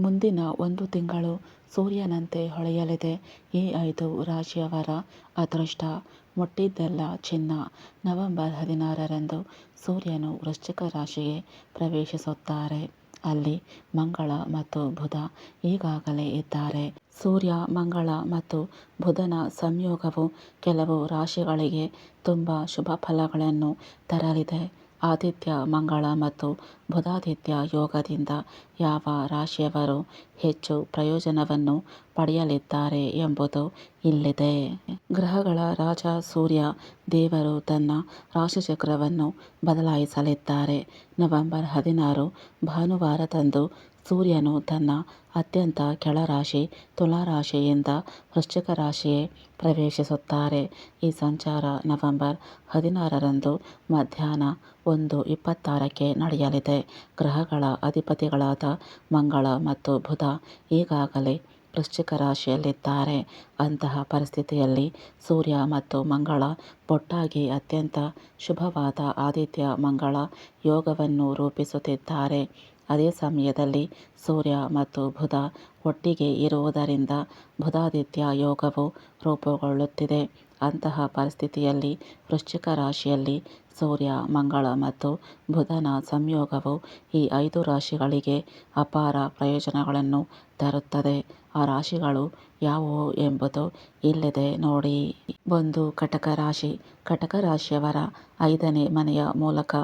ಮುಂದಿನ ಒಂದು ತಿಂಗಳು ಸೂರ್ಯನಂತೆ ಹೊಳೆಯಲಿದೆ. ಈ ಐದು ರಾಶಿಯವರ ಅದೃಷ್ಟ ಮುಟ್ಟಿದ್ದೆಲ್ಲ ಚಿನ್ನ. ನವೆಂಬರ್ ಹದಿನಾರರಂದು ಸೂರ್ಯನು ವೃಶ್ಚಿಕ ರಾಶಿಗೆ ಪ್ರವೇಶಿಸುತ್ತಾರೆ. ಅಲ್ಲಿ ಮಂಗಳ ಮತ್ತು ಬುಧ ಈಗಾಗಲೇ ಇದ್ದಾರೆ. ಸೂರ್ಯ, ಮಂಗಳ ಮತ್ತು ಬುಧನ ಸಂಯೋಗವು ಕೆಲವು ರಾಶಿಗಳಿಗೆ ತುಂಬ ಶುಭ ಫಲಗಳನ್ನು ತರಲಿದೆ. ಆದಿತ್ಯ, ಮಂಗಳ ಮತ್ತು ಬುಧಾದಿತ್ಯ ಯೋಗದಿಂದ ಯಾವ ರಾಶಿಯವರು ಹೆಚ್ಚು ಪ್ರಯೋಜನವನ್ನು ಪಡೆಯಲಿದ್ದಾರೆ ಎಂಬುದು ಇಲ್ಲಿದೆ. ಗ್ರಹಗಳ ರಾಜ ಸೂರ್ಯ ದೇವರು ತನ್ನ ರಾಶಿಚಕ್ರವನ್ನು ಬದಲಾಯಿಸಲಿದ್ದಾರೆ. ನವೆಂಬರ್ ಹದಿನಾರು ಭಾನುವಾರದಂದು ಸೂರ್ಯನು ತನ್ನ ಅತ್ಯಂತ ಕೆಳರಾಶಿ ತುಲಾರಾಶಿಯಿಂದ ವೃಶ್ಚಿಕ ರಾಶಿಯೇ ಪ್ರವೇಶಿಸುತ್ತಾರೆ. ಈ ಸಂಚಾರ ನವೆಂಬರ್ ಹದಿನಾರರಂದು ಮಧ್ಯಾಹ್ನ ಒಂದು ಇಪ್ಪತ್ತಾರಕ್ಕೆ ನಡೆಯಲಿದೆ. ಗ್ರಹಗಳ ಅಧಿಪತಿಗಳಾದ ಮಂಗಳ ಮತ್ತು ಬುಧ ಈಗಾಗಲೇ ವೃಶ್ಚಿಕ ರಾಶಿಯಲ್ಲಿದ್ದಾರೆ ಅಂತಹ ಪರಿಸ್ಥಿತಿಯಲ್ಲಿ ಸೂರ್ಯ ಮತ್ತು ಮಂಗಳ ಒಟ್ಟಾಗಿ ಅತ್ಯಂತ ಶುಭವಾದ ಆದಿತ್ಯ ಮಂಗಳ ಯೋಗವನ್ನು ರೂಪಿಸುತ್ತಿದ್ದಾರೆ. ಅದೇ ಸಮಯದಲ್ಲಿ ಸೂರ್ಯ ಮತ್ತು ಬುಧ ಒಟ್ಟಿಗೆ ಇರುವುದರಿಂದ ಬುಧಾದಿತ್ಯ ಯೋಗವು ರೂಪುಗೊಳ್ಳುತ್ತಿದೆ. ಅಂತಹ ಪರಿಸ್ಥಿತಿಯಲ್ಲಿ ವೃಶ್ಚಿಕ ರಾಶಿಯಲ್ಲಿ ಸೂರ್ಯ, ಮಂಗಳ ಮತ್ತು ಬುಧನ ಸಂಯೋಗವು ಈ ಐದು ರಾಶಿಗಳಿಗೆ ಅಪಾರ ಪ್ರಯೋಜನಗಳನ್ನು ತರುತ್ತದೆ. ಆ ರಾಶಿಗಳು ಯಾವುವು ಎಂಬುದು ಇಲ್ಲಿದೆ ನೋಡಿ. ಒಂದು ಕಟಕ ರಾಶಿ. ಕಟಕ ರಾಶಿಯವರ ಐದನೇ ಮನೆಯ ಮೂಲಕ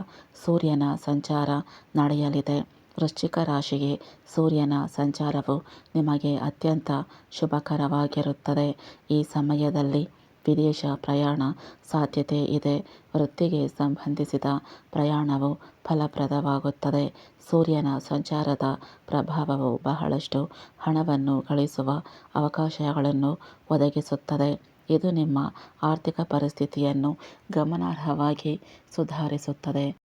ಸೂರ್ಯನ ಸಂಚಾರ ನಡೆಯಲಿದೆ. ವೃಶ್ಚಿಕ ರಾಶಿಗೆ ಸೂರ್ಯನ ಸಂಚಾರವು ನಿಮಗೆ ಅತ್ಯಂತ ಶುಭಕರವಾಗಿರುತ್ತದೆ. ಈ ಸಮಯದಲ್ಲಿ ವಿದೇಶ ಪ್ರಯಾಣ ಸಾಧ್ಯತೆ ಇದೆ. ವೃತ್ತಿಗೆ ಸಂಬಂಧಿಸಿದ ಪ್ರಯಾಣವು ಫಲಪ್ರದವಾಗುತ್ತದೆ. ಸೂರ್ಯನ ಸಂಚಾರದ ಪ್ರಭಾವವು ಬಹಳಷ್ಟು ಹಣವನ್ನು ಗಳಿಸುವ ಅವಕಾಶಗಳನ್ನು ಒದಗಿಸುತ್ತದೆ. ಇದು ನಿಮ್ಮ ಆರ್ಥಿಕ ಪರಿಸ್ಥಿತಿಯನ್ನು ಗಮನಾರ್ಹವಾಗಿ ಸುಧಾರಿಸುತ್ತದೆ.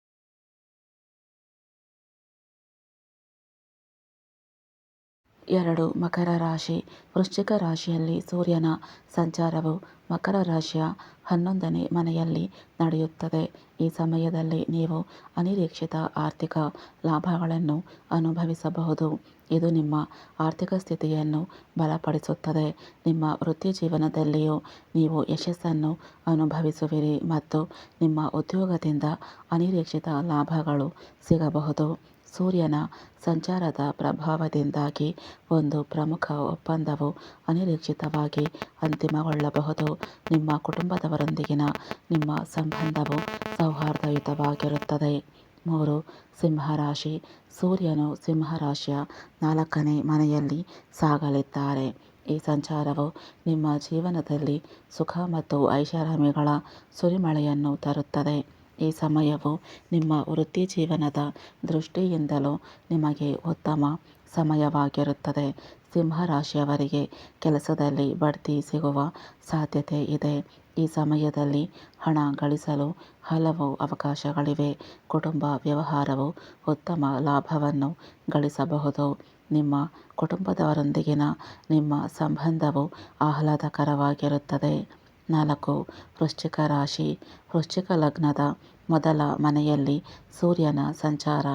ಎರಡು ಮಕರ ರಾಶಿ. ವೃಶ್ಚಿಕ ರಾಶಿಯಲ್ಲಿ ಸೂರ್ಯನ ಸಂಚಾರವು ಮಕರ ರಾಶಿಯ ಹನ್ನೊಂದನೇ ಮನೆಯಲ್ಲಿ ನಡೆಯುತ್ತದೆ. ಈ ಸಮಯದಲ್ಲಿ ನೀವು ಅನಿರೀಕ್ಷಿತ ಆರ್ಥಿಕ ಲಾಭಗಳನ್ನು ಅನುಭವಿಸಬಹುದು. ಇದು ನಿಮ್ಮ ಆರ್ಥಿಕ ಸ್ಥಿತಿಯನ್ನು ಬಲಪಡಿಸುತ್ತದೆ. ನಿಮ್ಮ ವೃತ್ತಿ ಜೀವನದಲ್ಲಿಯೂ ನೀವು ಯಶಸ್ಸನ್ನು ಅನುಭವಿಸುವಿರಿ ಮತ್ತು ನಿಮ್ಮ ಉದ್ಯೋಗದಿಂದ ಅನಿರೀಕ್ಷಿತ ಲಾಭಗಳು ಸಿಗಬಹುದು. ಸೂರ್ಯನ ಸಂಚಾರದ ಪ್ರಭಾವದಿಂದಾಗಿ ಒಂದು ಪ್ರಮುಖ ಒಪ್ಪಂದವು ಅನಿರೀಕ್ಷಿತವಾಗಿ ಅಂತಿಮಗೊಳ್ಳಬಹುದು. ನಿಮ್ಮ ಕುಟುಂಬದವರೊಂದಿಗಿನ ನಿಮ್ಮ ಸಂಬಂಧವು ಸೌಹಾರ್ದಯುತವಾಗಿರುತ್ತದೆ. ಮೂರು ಸಿಂಹರಾಶಿ. ಸೂರ್ಯನು ಸಿಂಹರಾಶಿಯ ನಾಲ್ಕನೇ ಮನೆಯಲ್ಲಿ ಸಾಗಲಿದ್ದಾರೆ. ಈ ಸಂಚಾರವು ನಿಮ್ಮ ಜೀವನದಲ್ಲಿ ಸುಖ ಮತ್ತು ಐಷಾರಾಮಿಗಳ ಸುರಿಮಳೆಯನ್ನು ತರುತ್ತದೆ. ಈ ಸಮಯವು ನಿಮ್ಮ ವೃತ್ತಿ ಜೀವನದ ದೃಷ್ಟಿಯಿಂದಲೂ ನಿಮಗೆ ಉತ್ತಮ ಸಮಯವಾಗಿರುತ್ತದೆ. ಸಿಂಹರಾಶಿಯವರಿಗೆ ಕೆಲಸದಲ್ಲಿ ಬಡ್ತಿ ಸಿಗುವ ಸಾಧ್ಯತೆ ಇದೆ. ಈ ಸಮಯದಲ್ಲಿ ಹಣ ಗಳಿಸಲು ಹಲವು ಅವಕಾಶಗಳಿವೆ. ಕುಟುಂಬ ವ್ಯವಹಾರವು ಉತ್ತಮ ಲಾಭವನ್ನು ಗಳಿಸಬಹುದು. ನಿಮ್ಮ ಕುಟುಂಬದವರೊಂದಿಗಿನ ನಿಮ್ಮ ಸಂಬಂಧವು ಆಹ್ಲಾದಕರವಾಗಿರುತ್ತದೆ. ನಾಲ್ಕು, ವೃಶ್ಚಿಕ ರಾಶಿ. ವೃಶ್ಚಿಕ ಲಗ್ನದ ಮೊದಲ ಮನೆಯಲ್ಲಿ ಸೂರ್ಯನ ಸಂಚಾರ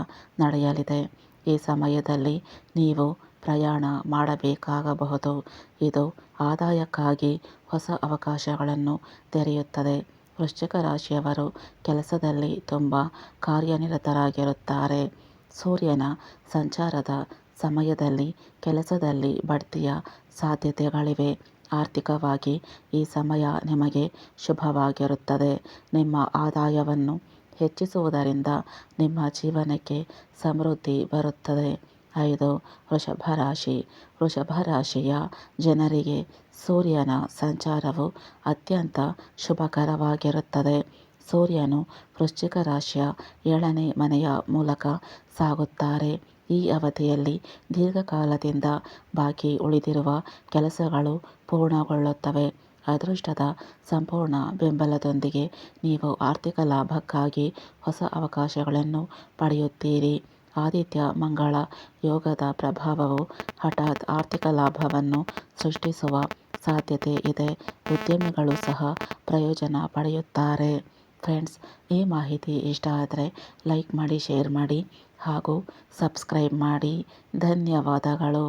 ನಡೆಯಲಿದೆ. ಈ ಸಮಯದಲ್ಲಿ ನೀವು ಪ್ರಯಾಣ ಮಾಡಬೇಕಾಗಬಹುದು. ಇದು ಆದಾಯಕ್ಕಾಗಿ ಹೊಸ ಅವಕಾಶಗಳನ್ನು ತೆರೆಯುತ್ತದೆ. ವೃಶ್ಚಿಕ ರಾಶಿಯವರು ಕೆಲಸದಲ್ಲಿ ತುಂಬ ಕಾರ್ಯನಿರತರಾಗಿರುತ್ತಾರೆ. ಸೂರ್ಯನ ಸಂಚಾರದ ಸಮಯದಲ್ಲಿ ಕೆಲಸದಲ್ಲಿ ಬಡ್ತಿಯ ಸಾಧ್ಯತೆಗಳಿವೆ. ಆರ್ಥಿಕವಾಗಿ ಈ ಸಮಯ ನಿಮಗೆ ಶುಭವಾಗಿರುತ್ತದೆ. ನಿಮ್ಮ ಆದಾಯವನ್ನು ಹೆಚ್ಚಿಸುವುದರಿಂದ ನಿಮ್ಮ ಜೀವನಕ್ಕೆ ಸಮೃದ್ಧಿ ಬರುತ್ತದೆ. ಐದು ವೃಷಭ ರಾಶಿ ವೃಷಭ ರಾಶಿಯ ಜನರಿಗೆ ಸೂರ್ಯನ ಸಂಚಾರವು ಅತ್ಯಂತ ಶುಭಕರವಾಗಿರುತ್ತದೆ. ಸೂರ್ಯನು ವೃಶ್ಚಿಕ ರಾಶಿಯ ಏಳನೇ ಮನೆಯ ಮೂಲಕ ಸಾಗುತ್ತಾರೆ. ಈ ಅವಧಿಯಲ್ಲಿ ದೀರ್ಘಕಾಲದಿಂದ ಬಾಕಿ ಉಳಿದಿರುವ ಕೆಲಸಗಳು ಪೂರ್ಣಗೊಳ್ಳುತ್ತವೆ. ಅದೃಷ್ಟದ ಸಂಪೂರ್ಣ ಬೆಂಬಲದೊಂದಿಗೆ ನೀವು ಆರ್ಥಿಕ ಲಾಭಕ್ಕಾಗಿ ಹೊಸ ಅವಕಾಶಗಳನ್ನು ಪಡೆಯುತ್ತೀರಿ. ಆದಿತ್ಯ ಮಂಗಳ ಯೋಗದ ಪ್ರಭಾವವು ಹಠಾತ್ ಆರ್ಥಿಕ ಲಾಭವನ್ನು ಸೃಷ್ಟಿಸುವ ಸಾಧ್ಯತೆ ಇದೆ. ಉದ್ಯಮಿಗಳು ಸಹ ಪ್ರಯೋಜನ ಪಡೆಯುತ್ತಾರೆ. ಫ್ರೆಂಡ್ಸ್, ಈ ಮಾಹಿತಿ ಇಷ್ಟ ಆದರೆ ಲೈಕ್ ಮಾಡಿ, ಶೇರ್ ಮಾಡಿ ಹಾಗೂ ಸಬ್ಸ್ಕ್ರೈಬ್ ಮಾಡಿ. ಧನ್ಯವಾದಗಳು.